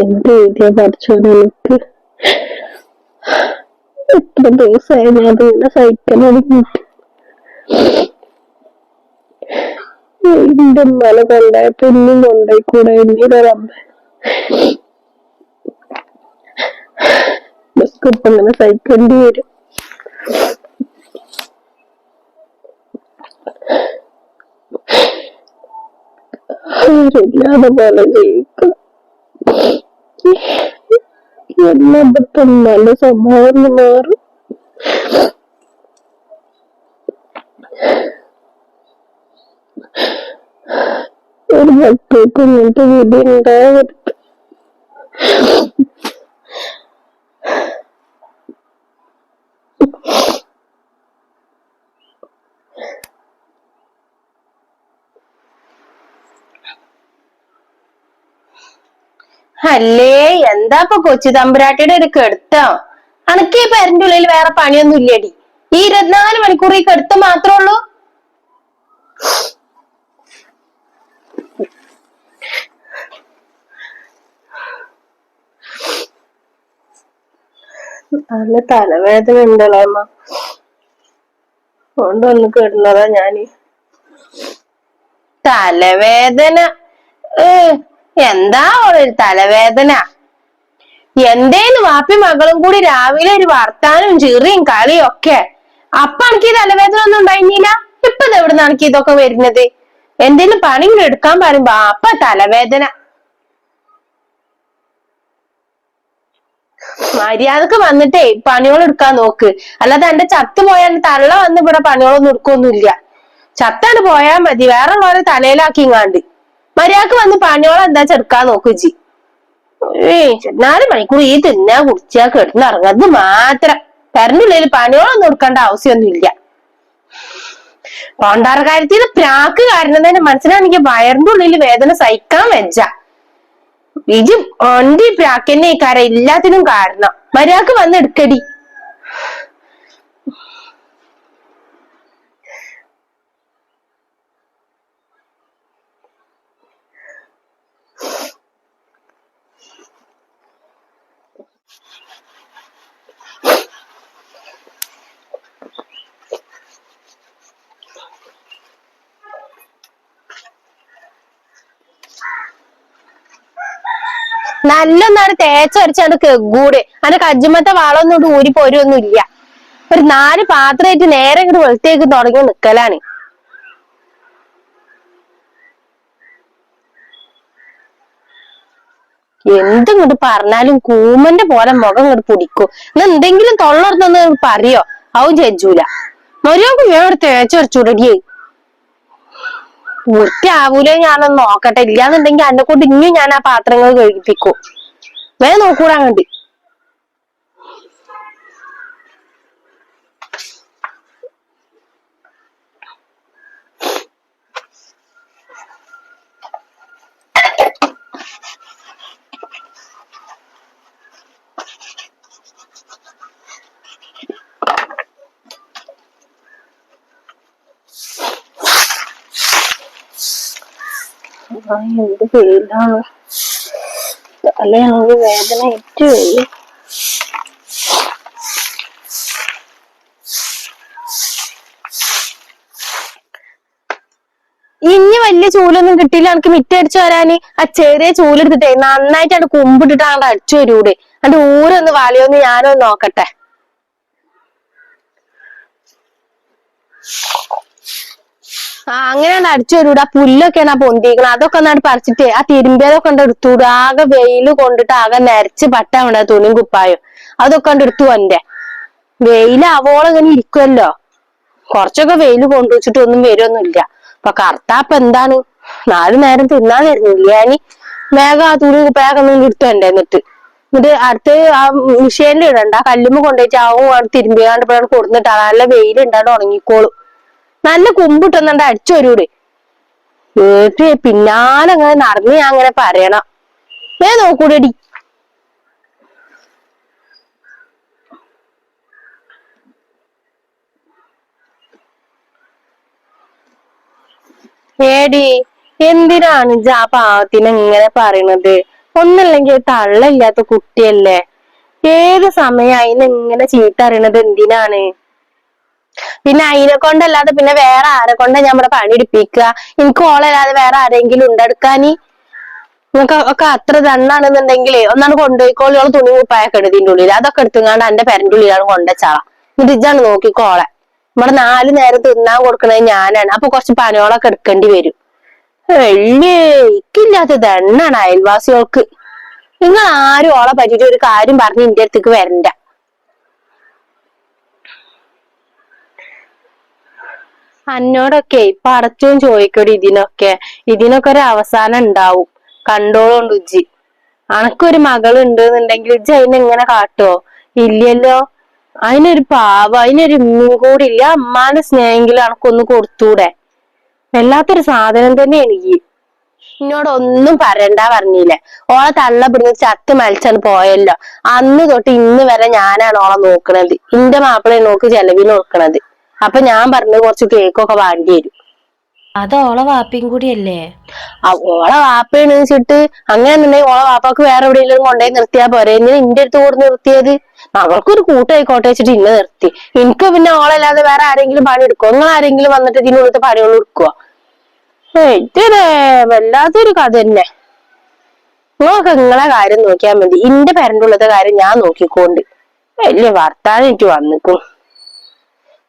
എന്ത് എഴുതിയ പഠിച്ചോനെ എത്ര ദിവസമായി ഞാൻ അതുകൊണ്ട് സഹിക്കാൻ തുടങ്ങിയിട്ട് എന്റെ മല കൊണ്ടായപ്പോ ഇന്നും കൊണ്ടായി കൂടെ എന്നീല റബ്ബെ ബസ് ഇപ്പൊ സഹിക്കേണ്ടി വരും. ആരില്ലാതെ പോലെ എല്ലാ നല്ല സ്വഭാവം മാറും ഒരു മക്കൾക്കും ഇങ്ങനത്തെ വിധി ഉണ്ടാവരുത്. അല്ലേ? എന്താ ഇപ്പൊ കൊച്ചു തമ്പുരാട്ടിയുടെ ഒരു കെടുത്തോ? അനക്ക് ഈ പേരന്റെ ഉള്ളിൽ വേറെ പണിയൊന്നും ഇല്ലടി. ഈ ഇരുപത്തിനാല് മണിക്കൂർ ഈ കെടുത്ത് മാത്രമേ ഉള്ളൂ? നല്ല തലവേദന ഉണ്ടല്ലോ അമ്മ. കൊണ്ടൊന്ന് കിടന്നതാ ഞാൻ. തലവേദന. ഏ എന്താ ഒരു തലവേദന? എന്തേന്ന് വാപ്പി മകളും കൂടി രാവിലെ ഒരു വർത്താനവും ചിറിയും കളിയും ഒക്കെ. അപ്പൊ എനിക്ക് ഈ തലവേദന ഒന്നും ഉണ്ടായിരുന്നില്ല? ഇപ്പൊ എവിടുന്ന് എനിക്ക് ഇതൊക്കെ വരുന്നത്? എന്തേലും പണി ഇങ്ങനെ എടുക്കാൻ പറയുമ്പോ അപ്പ തലവേദന. മര്യാദയ്ക്ക് വന്നിട്ടേ പണികൾ എടുക്കാൻ നോക്ക്. അല്ലാതെ എന്റെ ചത്ത് പോയാൽ തള്ള വന്ന് ഇവിടെ പണികളൊന്നും എടുക്കൊന്നുമില്ല. ചത്താണ് പോയാൽ മതി. വേറെ ഉള്ളവരെ തലയിലാക്കി ഇങ്ങാണ്ട് മര്യാദയ്ക്ക് വന്ന് പണിയോളം എന്താ ചെറുക്കാൻ നോക്കു ജി ഏ നാല് മണിക്കൂർ ഈ തിന്നാ കുടിച്ചാ കിടന്നിറങ്ങത് മാത്രം. പെരണ്ടുള്ളിൽ പണിയോളൊന്നും എടുക്കേണ്ട ആവശ്യമൊന്നുമില്ല. കൊണ്ടാറ കാര്യത്തിൽ പ്രാക്ക് കാരണം തന്നെ മനസ്സിലാണെങ്കിൽ വയറിന്റെ ഉള്ളിൽ വേദന സഹിക്കാൻ വെച്ച ഇജും ഒണ്ടി പ്രാക്കന്നെ ഈ കാര്യം എല്ലാത്തിനും കാരണം. മര്യാദയ്ക്ക് വന്ന് എടുക്കടി. നല്ലൊന്നാണ് തേച്ചരച്ചാണ് കെഗൂട് അതിന്റെ കജ്ജുമത്തെ വളമൊന്നും ഇട്ട് ഊരി പോരൊന്നും ഇല്ല ഒരു നാല് പാത്രമായിട്ട് നേരെ ഇങ്ങോട്ട് വെളുത്തേക്ക് തുടങ്ങി നിക്കലാണ്. എന്തിങ്ങോട്ട് പറഞ്ഞാലും കൂമന്റെ പോലെ മുഖം ഇങ്ങോട്ട് പിടിക്കും. എന്നാ എന്തെങ്കിലും തൊള്ളർന്നൊന്ന് പറയോ? അവൻ ചെജൂല മര്യാദ ഞാൻ തേച്ചരച്ചുടടിയേ വൃത്തിയാവൂലേ ഞാനൊന്ന് നോക്കട്ടെ. ഇല്ലാന്നുണ്ടെങ്കിൽ എന്നെ കൊണ്ട് ഇനിയും ഞാൻ ആ പാത്രങ്ങൾ കഴുകിപ്പിക്കും. വേ നോക്കൂടാ കണ്ട് എന്ത് പേരിലാണ് തലയാണെങ്കിൽ വേദന ഏറ്റവും വയ്യ ഇനി വലിയ ചൂലൊന്നും കിട്ടിയില്ല. എനിക്ക് മിറ്റടിച്ചു വരാന്. ആ ചെറിയ ചൂലെടുത്തിട്ടേ നന്നായിട്ട് കുമ്പിട്ടിട്ട് അവിടെ അടിച്ചു വരൂടെ. അതിന്റെ ഊരൊന്ന് വലയൊന്ന് ഞാനൊന്ന് നോക്കട്ടെ. ആ അങ്ങനെയാണ് അടിച്ചു വരൂടാ പുല്ലൊക്കെ പുല്ലൊക്കെയാണ് ആ പൊന്തിക്കണം അതൊക്കെ ഒന്നാണ് പറിച്ചിട്ട് ആ തിരുമ്പിയതൊക്കെ എടുത്തൂടെ ആകെ വെയിൽ കൊണ്ടിട്ട് ആകെ നരച്ച് പട്ടാവണ തുണിയും കുപ്പായും. അതൊക്കെ ഉണ്ട് എടുത്തു എന്റെ വെയിൽ അവോളം ഇങ്ങനെ ഇരിക്കുമല്ലോ കുറച്ചൊക്കെ വെയിൽ കൊണ്ടുവച്ചിട്ട് ഒന്നും വരുമൊന്നുമില്ല അപ്പൊ കറുത്താപ്പ എന്താണ്? നാലു നേരം തിന്നാൻ തരുന്നില്ല ഞാനി ആ തുണി കുപ്പായൊക്കെ എടുത്തു എന്റെ എന്നിട്ട്? എന്നിട്ട് അടുത്ത് ആ മിഷീനിൽ ഇടണ്ട. കല്ലുമ്പ് കൊണ്ടുപോയിട്ട് ആവും തിരുമ്പിയാണ്ട് ഇവിടെ കൊടുത്തിട്ടാ നല്ല വെയിലുണ്ടാണ്ട് ഉണങ്ങിക്കോളും. നല്ല കുമ്പിട്ടുന്നുണ്ട് അടിച്ചു കേട്ട് പിന്നാലെ അങ്ങനെ നടന്ന് ഞാൻ അങ്ങനെ പറയണം. ഞാൻ നോക്കൂടെടി. ഏടി എന്തിനാണ് ജാ പാവത്തിന് ഇങ്ങനെ പറയണത്? ഒന്നല്ലെങ്കിൽ തള്ളയില്ലാത്ത കുട്ടിയല്ലേ? ഏത് സമയം ഇങ്ങനെ ചീത്ത അറിയണത് എന്തിനാണ്? പിന്നെ അതിനെ കൊണ്ടല്ലാതെ പിന്നെ വേറെ ആരെ കൊണ്ടാ നമ്മുടെ പണി എടുപ്പിക്കുക എനിക്ക് ഓളല്ലാതെ വേറെ ആരെങ്കിലും ഉണ്ടെടുക്കാനി നിങ്ങൾക്ക് ഒക്കെ അത്ര ദണ്ണാണെന്നുണ്ടെങ്കിലേ ഒന്നാണ് കൊണ്ടുപോയിക്കോളി. ഓൾ തുണി കുപ്പായൊക്കെ എടുത്തിന്റെ ഉള്ളിൽ അതൊക്കെ എടുത്തുങ്ങാണ്ട് എന്റെ പെരന്റെ ഉള്ളിലാണ് കൊണ്ടുവച്ചാളാം എന്നിട്ട് ഇജാണ് നോക്കിക്കോളെ നമ്മുടെ നാല് നേരം തിന്നാൻ കൊടുക്കണത് ഞാനാണ്. അപ്പൊ കുറച്ച് പനോളൊക്കെ എടുക്കേണ്ടി വരും. വലിയ എണ്ണാണ് അയൽവാസികൾക്ക്. നിങ്ങൾ ആരും ഓളെ പറ്റിയിട്ട് ഒരു കാര്യം പറഞ്ഞ് ഇന്റെ അടുത്തേക്ക് വരണ്ട. അന്നോടൊക്കെ പടച്ചോൻ ചോദിക്കടി ഇതിനൊക്കെ. ഇതിനൊക്കെ ഒരു അവസാനം ഉണ്ടാവും. കണ്ടോളുണ്ട് ഉജ്ജി. അനക്കൊരു മകളുണ്ട് എന്നുണ്ടെങ്കിൽ ഉജ്ജി അതിനെ എങ്ങനെ കാട്ടോ? ഇല്ലല്ലോ. അതിനൊരു പാവ അതിനൊരു ഉമ്മയും കൂടി ഇല്ല. അമ്മാനെ അമ്മാന്റെ സ്നേഹമെങ്കിലും അനക്കൊന്ന് കൊടുത്തൂടെ? വല്ലാത്തൊരു സാധനം തന്നെയാണ് ഈ. എന്നോട് ഒന്നും പറയണ്ട പറഞ്ഞില്ലേ? ഓളെ തള്ള പിടിഞ്ഞ് ചത്ത് മലിച്ചാണ് പോയല്ലോ. അന്ന് തൊട്ട് ഇന്ന് വരെ ഞാനാണ് ഓളെ നോക്കണത്. എന്റെ മാപ്പിളയെ നോക്ക് ചെലവിന് നോക്കണത്. അപ്പൊ ഞാൻ പറഞ്ഞു കുറച്ച് കേക്കൊക്കെ വാണ്ടി വരും അത് ഓളെ വാപ്പയും കൂടിയല്ലേ? ഓള വാപ്പയാണ് വെച്ചിട്ട് അങ്ങനെ എന്നുണ്ടെങ്കിൽ ഓളെ വാപ്പാക്ക് വേറെ എവിടെയെങ്കിലും കൊണ്ടുപോയി നിർത്തിയാ പോരെ. ഇന്ന് ഇന്റെ അടുത്ത് കൂടെ നിർത്തിയത്? അവൾക്കൊരു കൂട്ടായിക്കോട്ടെ വെച്ചിട്ട് ഇന്നെ നിർത്തി. എനിക്ക് പിന്നെ ഓളല്ലാതെ വേറെ ആരെങ്കിലും പണി എടുക്കുവോ? നിങ്ങൾ ആരെങ്കിലും വന്നിട്ട് ഇതിനുള്ളിലത്തെ പണികൾ എടുക്കുവോ? ഇതേ വല്ലാത്തൊരു കഥ തന്നെ. നിങ്ങൾക്ക് നിങ്ങളെ കാര്യം നോക്കിയാൽ മതി. ഇന്റെ പേരന്റെ ഉള്ളത്തെ കാര്യം ഞാൻ നോക്കിക്കോണ്ട്. വലിയ വർത്താനം എനിക്ക് വന്നിക്കും.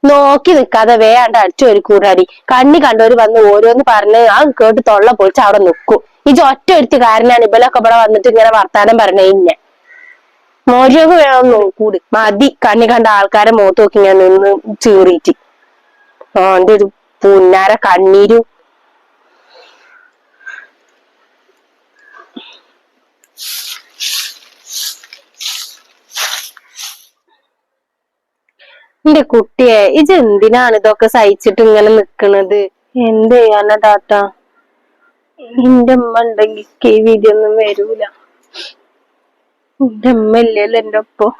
നോക്കി നിൽക്കാതെ വേണ്ട അടിച്ചു ഒരു കൂടാടി. കണ്ണി കണ്ടവര് വന്ന് ഓരോന്ന് പറഞ്ഞ് ആ കേട്ട് തൊള്ള പൊളിച്ച് അവിടെ നിൽക്കും ഈ ഒറ്റ ഒരുത്തി കാരനാണ്. ഇവലൊക്കെ ഇവിടെ വന്നിട്ട് ഇങ്ങനെ വർത്താനം പറഞ്ഞ ഇന്നെ. മോചൊക്കെ വേണം നോക്കൂട്. മതി. കണ്ണി കണ്ട ആൾക്കാരെ മുഖത്ത് നോക്കി ഞാൻ നിന്ന് ചീറിയിട്ട്. ആ എന്റെ ഒരു പുന്നാര കണ്ണീരും എന്റെ കുട്ടിയെ ഇജ് എന്തിനാണ് ഇതൊക്കെ സഹിച്ചിട്ട് ഇങ്ങനെ നിക്കണത്? എന്ത് ചെയ്യാനാ താത്ത? എന്റെ അമ്മ ഉണ്ടെങ്കിൽ ഈ വിധിയൊന്നും വരൂല. എന്റെ അമ്മ ഇല്ലല്ലോ എന്റെ ഒപ്പം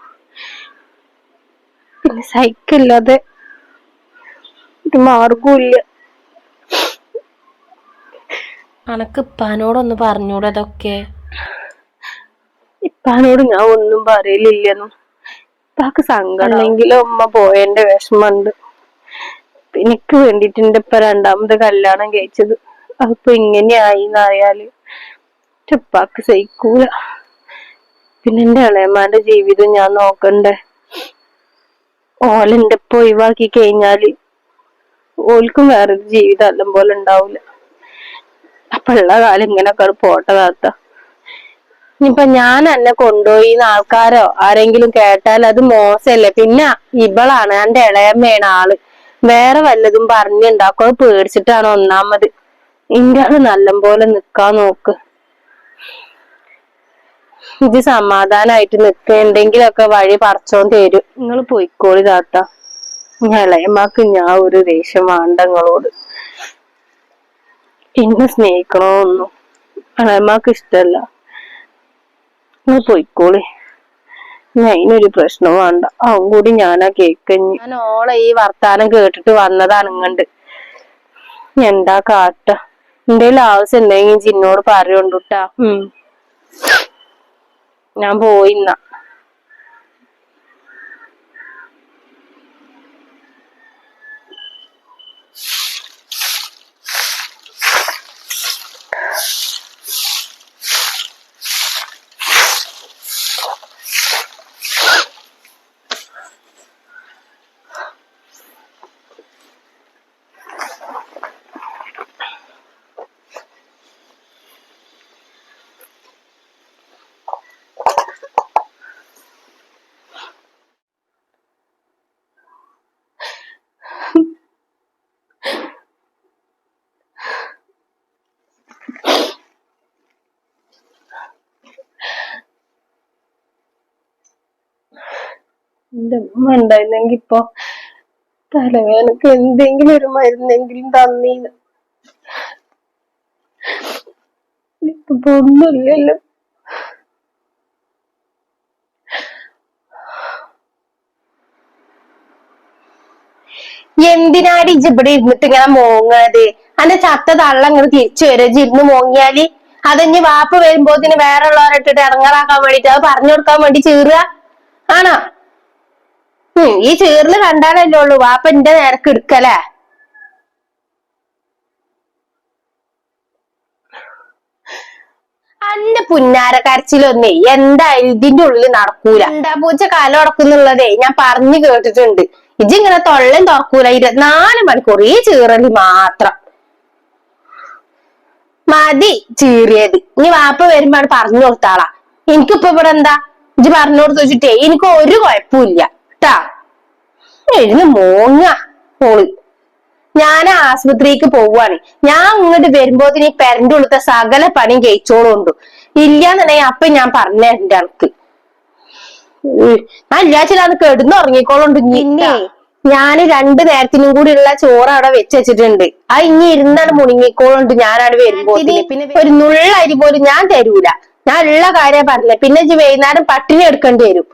പിന്നെ സഹിക്കില്ലാതെ ഒരു മാർഗമില്ല അനക്ക് ഇപ്പാനോടൊന്ന് പറഞ്ഞൂടെ അതൊക്കെ ഇപ്പാനോട് ഞാൻ ഒന്നും പറയലില്ലെന്നും. ഇപ്പാക്ക് സങ്കടമെങ്കിലും ഉമ്മ പോയതിന്റെ വിഷമമുണ്ട് എനിക്ക് വേണ്ടിട്ട് എന്റെ ഇപ്പൊ രണ്ടാമത് കല്യാണം കഴിച്ചത്. ഇങ്ങനെ ഇങ്ങനെയായി എന്നറിയാൽ ഉപ്പാക്ക് സഹിക്കൂല. പിന്നെ എന്റെ ഇളയമ്മാന്റെ ജീവിതം ഞാൻ നോക്കണ്ടേ? ഓലെന്റെ ഇപ്പൊ ഒഴിവാക്കി കഴിഞ്ഞാൽ ഓൽക്കും വേറൊരു ജീവിതം അല്ലം പോലെ ഉണ്ടാവൂല. അപ്പൊ ഉള്ള കാലം ഇങ്ങനെ പോട്ടെ താത്ത. ഇനിയിപ്പൊ ഞാൻ എന്നെ കൊണ്ടുപോയി ആൾക്കാരോ ആരെങ്കിലും കേട്ടാൽ അത് മോശമല്ലേ? പിന്നെ ഇവളാണ് എന്റെ ഇളയമ്മയാണ് ആൾ. വേറെ വല്ലതും പറഞ്ഞുണ്ടാക്കോ പേടിച്ചിട്ടാണ് ഒന്നാമത്. ഇങ്ങാണ് നല്ലപോലെ നിക്കാൻ നോക്ക്. ഇത് സമാധാനായിട്ട് നിക്ക എന്തെങ്കിലുമൊക്കെ വഴി പറിച്ചോൻ തരും. നിങ്ങൾ പോയിക്കോളി താത്ത. ഇളയമാക്ക് ഞാൻ ഒരു ദേഷ്യം വേണ്ട നിങ്ങളോട്. പിന്നെ സ്നേഹിക്കണമൊന്നും ഇളയമ്മക്ക് ഇഷ്ടല്ല നിങ്ങൾ പോയിക്കോളി. അതിനൊരു പ്രശ്നം വേണ്ട. അവൻ കൂടി ഞാനാ കേക്കഞ്ഞ് ഞാൻ ഓളെ ഈ വർത്താനം കേട്ടിട്ട് വന്നതാണ് ഇങ്ങണ്ട്. എന്താ കാട്ട? എന്തേലും ആവശ്യം ഉണ്ടെങ്കിൽ ചിന്നോട് പറയുണ്ടുട്ടാ. ഞാൻ പോയിന്ന എന്റെ അമ്മ ഉണ്ടായിരുന്നെങ്കി ഇപ്പൊ തലവേദനക്ക് എന്തെങ്കിലും ഒരു മരുന്നെങ്കിലും തന്നീന്ന്. ഇപ്പൊ ഒന്നുമില്ലല്ലോ. എന്തിനാടി ഇവിടെ ഇരുന്നിട്ട് ഇങ്ങനെ മോങ്ങണത് അന്റെ ചത്ത തള്ള ഇങ്ങനെ തിരിച്ചു വരും. ജിന്ന് മോങ്ങിയാൽ അതഞ്ഞ് വാപ്പ് വരുമ്പോത്തിന് വേറെ ഉള്ളവരിട്ടിട്ട് ഇറങ്ങാറാക്കാൻ വേണ്ടിട്ട് അത് പറഞ്ഞു കൊടുക്കാൻ വേണ്ടി ചീറുക. ആണോ? ഈ ചീറിൽ കണ്ടാലല്ലേ ഉള്ളൂ. വാപ്പ എന്റെ നേരക്ക് എടുക്കലേ? അന്റെ പുന്നാര കരച്ചിലൊന്നേ എന്താ ഇതിന്റെ ഉള്ളിൽ നടക്കൂല? എന്താ പൂച്ച കാലം ഉടക്കുന്നുള്ളതേ ഞാൻ പറഞ്ഞു കേട്ടിട്ടുണ്ട്. ഇജിങ്ങനെ തൊള്ളം തുറക്കൂല. ഇരുപത്തിനാല് മണിക്കൂർ ഈ ചീറലി മാത്രം. മതി ചീറിയത്. ഇനി വാപ്പ വരുമ്പോ പറഞ്ഞു കൊടുത്താളാ. എനിക്കിപ്പോ ഇവിടെ എന്താ? ഇജ് പറഞ്ഞു കൊടുത്തു വെച്ചിട്ടേ എനിക്ക് ഒരു കുഴപ്പമില്ല. ട്ടാ. എഴുന്ന് മോങ്ങ മോൾ. ഞാൻ ആശുപത്രിക്ക് പോവാണ് ഞാൻ ഇങ്ങോട്ട് വരുമ്പോത്തിന് ഈ പെരന്റെ ഉള്ളത്തെ സകല പണിയും കഴിച്ചോളുണ്ട്. ഇല്ലാന്നുണ്ടെങ്കിൽ അപ്പൊ ഞാൻ പറഞ്ഞ എന്റെ അടുത്ത്. ഞാൻ ഇല്ലാച്ചില്ലാന്ന് കിടന്നുറങ്ങിക്കോളുണ്ട് പിന്നെ? ഞാൻ രണ്ടു നേരത്തിനും കൂടി ഉള്ള ചോറ് അവിടെ വെച്ച് വെച്ചിട്ടുണ്ട്. ആ ഇനി ഇരുന്നാണ് മുണുങ്ങിക്കോളുണ്ട് ഞാനവിടെ വരുമ്പോ പിന്നെ ഒരു നുള്ള അരി പോലും ഞാൻ തരൂല. ഞാൻ ഉള്ള കാര്യം പറഞ്ഞ. പിന്നെ വൈകുന്നേരം പട്ടിണി എടുക്കേണ്ടി വരും.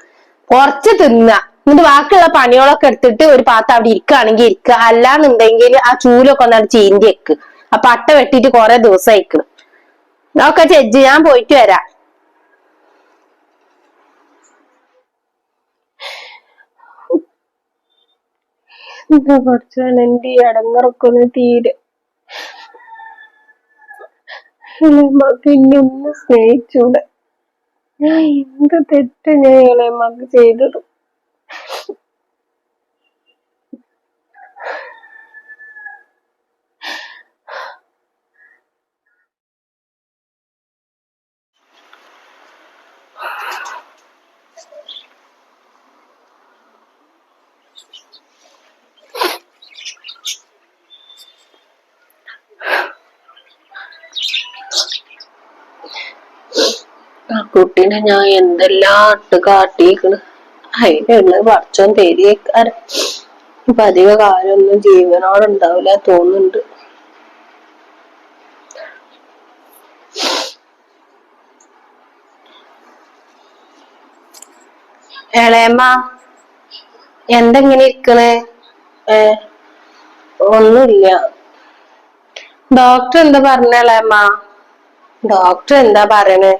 കുറച്ച് തിന്ന. എന്നിട്ട് ബാക്കിയുള്ള പണികളൊക്കെ എടുത്തിട്ട് ഒരു പാത്രം അവിടെ ഇരിക്കുകയാണെങ്കിൽ ഇരിക്കുക. അല്ലാന്നുണ്ടെങ്കിൽ ആ ചൂലൊക്കെ ഒന്നാണ് ചീന്തി വെക്ക്. അപ്പൊ അട്ട വെട്ടിട്ട് കുറെ ദിവസം അയക്കണം നോക്ക ചേച്ചി ഞാൻ പോയിട്ട് വരാം. എന്താ തീരെ. ഒന്ന് സ്നേഹിച്ചൂടെ. ഞാൻ എന്ത് തെറ്റ് ഞാൻ ഇളയമ്മക്ക് ചെയ്തത്? ആ കുട്ടീനെ ഞാൻ എന്തെല്ലാം ഇട്ട് കാട്ടിക്കണ് അതിനുള്ള പറിച്ചോൻ തേരിയേക്കാരൻ ഇപ്പൊ അധിക കാലമൊന്നും ജീവനോടുണ്ടാവില്ല തോന്നുന്നുണ്ട്. എളയമ്മ എന്തെങ്ങനെ ഇരിക്കണേ? ഏ ഒന്നുമില്ല. ഡോക്ടർ എന്താ പറഞ്ഞ എളയമ്മ ഡോക്ടർ എന്താ പറയണേ?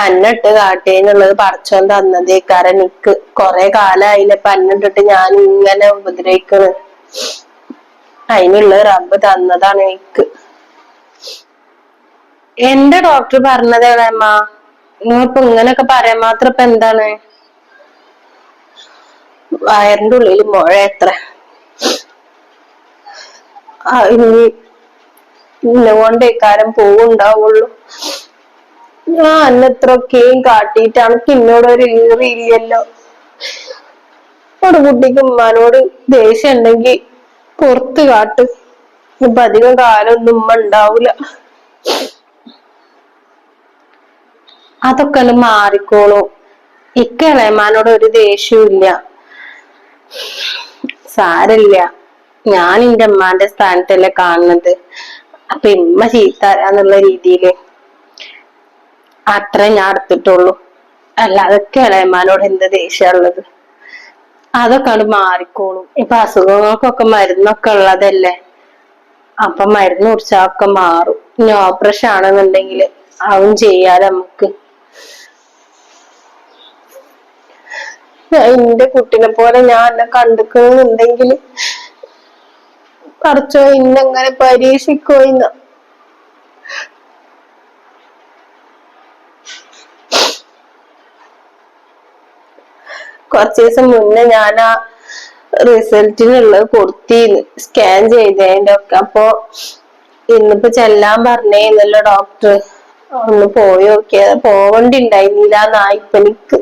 അന്നിട്ട് കാട്ടേന്നുള്ളത് പറിച്ചോൻ കാരണം നിക്ക് കൊറേ കാലായില്ല ഇപ്പൊ അന്നിട്ടിട്ട് ഞാൻ ഇങ്ങനെ ഉപദ്രവിക്കണ്. അതിനുള്ള റബ്ബ് തന്നതാണ് എനിക്ക്. എന്റെ ഡോക്ടർ പറഞ്ഞത് ഇളയമ്മ നിങ്ങളിപ്പോ ഇങ്ങനൊക്കെ പറയാൻ മാത്രം ഇപ്പൊ എന്താണ്? വയറിന്റെ ഉള്ളിൽ മുഴ എത്ര? ഇന്നെ കൊണ്ട് ഇക്കാരം പോവുണ്ടാവുള്ളൂ. ഞാൻ അന്നത്രയൊക്കെയും കാട്ടിയിട്ട് അനക്ക് എന്നോട് ഒരു ഈറിയില്ലല്ലോ ഒരു കുട്ടിക്ക് ഉമ്മാനോട് ദേഷ്യം ഉണ്ടെങ്കിൽ പുറത്ത് കാട്ട്. ഇപ്പൊ അധികം കാലമൊന്നും ഉമ്മ ഉണ്ടാവൂല. അതൊക്കെ ഒന്ന് മാറിക്കോളൂ. ഇക്ക ഇളയമാനോട് ഒരു ദേഷ്യവും ഇല്ല. സാരല്ല ഞാൻ എന്റെ അമ്മാന്റെ സ്ഥാനത്തല്ലേ കാണുന്നത്. അപ്പൊ ഇമ്മ ചീത്ത എന്നുള്ള രീതിയിൽ അത്ര ഞാൻ എടുത്തിട്ടുള്ളൂ. അല്ലാതൊക്കെ ഇളയമാനോട് എന്ത് ദേഷ്യമുള്ളത് അതൊക്കെ അങ്ങട് മാറിക്കോളും. ഇപ്പൊ അസുഖങ്ങൾക്കൊക്കെ മരുന്നൊക്കെ ഉള്ളതല്ലേ? അപ്പൊ മരുന്ന് കുടിച്ചാൽ ഒക്കെ മാറും. ഇനി ഓപ്പറേഷൻ ആണെന്നുണ്ടെങ്കിൽ അതും ചെയ്യാതെ നമുക്ക്. എന്റെ കുട്ടിനെ പോലെ ഞാൻ എന്നെ കണ്ടിക്കണമെന്നുണ്ടെങ്കിൽ പറച്ചോ ഇന്നെങ്ങനെ പരീക്ഷിക്കോ ഇന്ന്. കുറച്ച് ദിവസം മുന്നേ ഞാൻ ആ റിസൾട്ടിനുള്ളത് കൊടുത്തിന്ന് സ്കാൻ ചെയ്തതിന്റെ ഒക്കെ അപ്പൊ ഇന്നിപ്പോ ചെല്ലാൻ പറഞ്ഞേന്നല്ലോ ഡോക്ടർ. ഒന്ന് പോയി നോക്കിയത് പോവണ്ടിണ്ടായിരുന്നില്ല ഇപ്പൊ എനിക്ക്.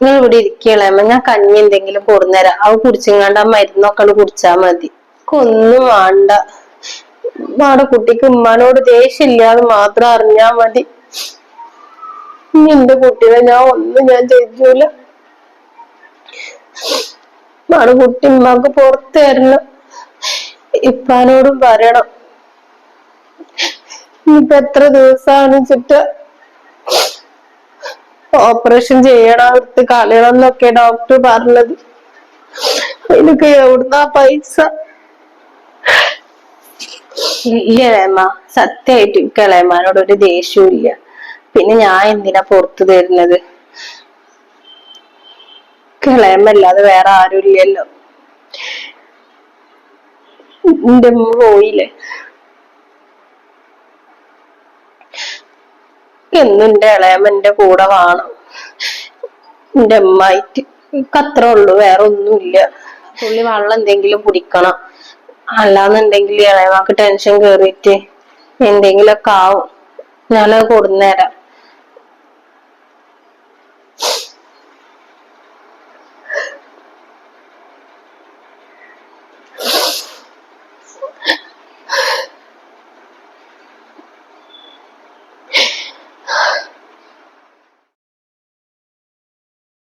നിങ്ങൾ ഇവിടെ ഇരിക്കണേ ഞാൻ കഞ്ഞി എന്തെങ്കിലും കൊടുന്നേരാം. അത് കുടിച്ചിങ്ങാണ്ട് ആ മരുന്നൊക്കെ കുടിച്ചാ മതി. ഒന്നും വേണ്ട. ഉമ്മാടെ കുട്ടിക്ക് ഉമ്മാനോട് ദേഷ്യമില്ലാന്ന് മാത്രം അറിഞ്ഞാ മതി. ഇനി കുട്ടിനെ ഞാൻ ഒന്നും ഞാൻ ചെയ്യൂല ആണ് കുട്ടി ഉമ്മാക്ക് പുറത്തു തരണം. ഇപ്പാനോടും പറയണം. ഇപ്പൊ എത്ര ദിവസമാണ് ഓപ്പറേഷൻ ചെയ്യണം എടുത്ത് കളയണം എന്നൊക്കെ ഡോക്ടർ പറഞ്ഞത്. എനിക്ക് എവിടുന്നാ പൈസ? ഇല്ല ലേമ്മ സത്യമായിട്ട് എനിക്ക് ഇളയമ്മാനോട് ഒരു ദേഷ്യവും ഇല്ല. പിന്നെ ഞാൻ എന്തിനാ പുറത്തു തരുന്നത്? കിളയമല്ലാതെ വേറെ ആരും ഇല്ലല്ലോ. എന്റെ അമ്മ പോയില്ലേ? എന്നും എന്റെ ഇളയമ്മ എന്റെ കൂടെ വേണം. എന്റെ അമ്മായിട്ട് എനിക്ക് ഉള്ളു ഉള്ളൂ വേറെ ഒന്നുമില്ല. പുള്ളി വെള്ളം എന്തെങ്കിലും കുടിക്കണം. അല്ലാന്നുണ്ടെങ്കിൽ ഇളയമാക്ക് ടെൻഷൻ കേറിയിട്ട് എന്തെങ്കിലുമൊക്കെ ആവും. ഞാനത് കൊടുന്നേരാം.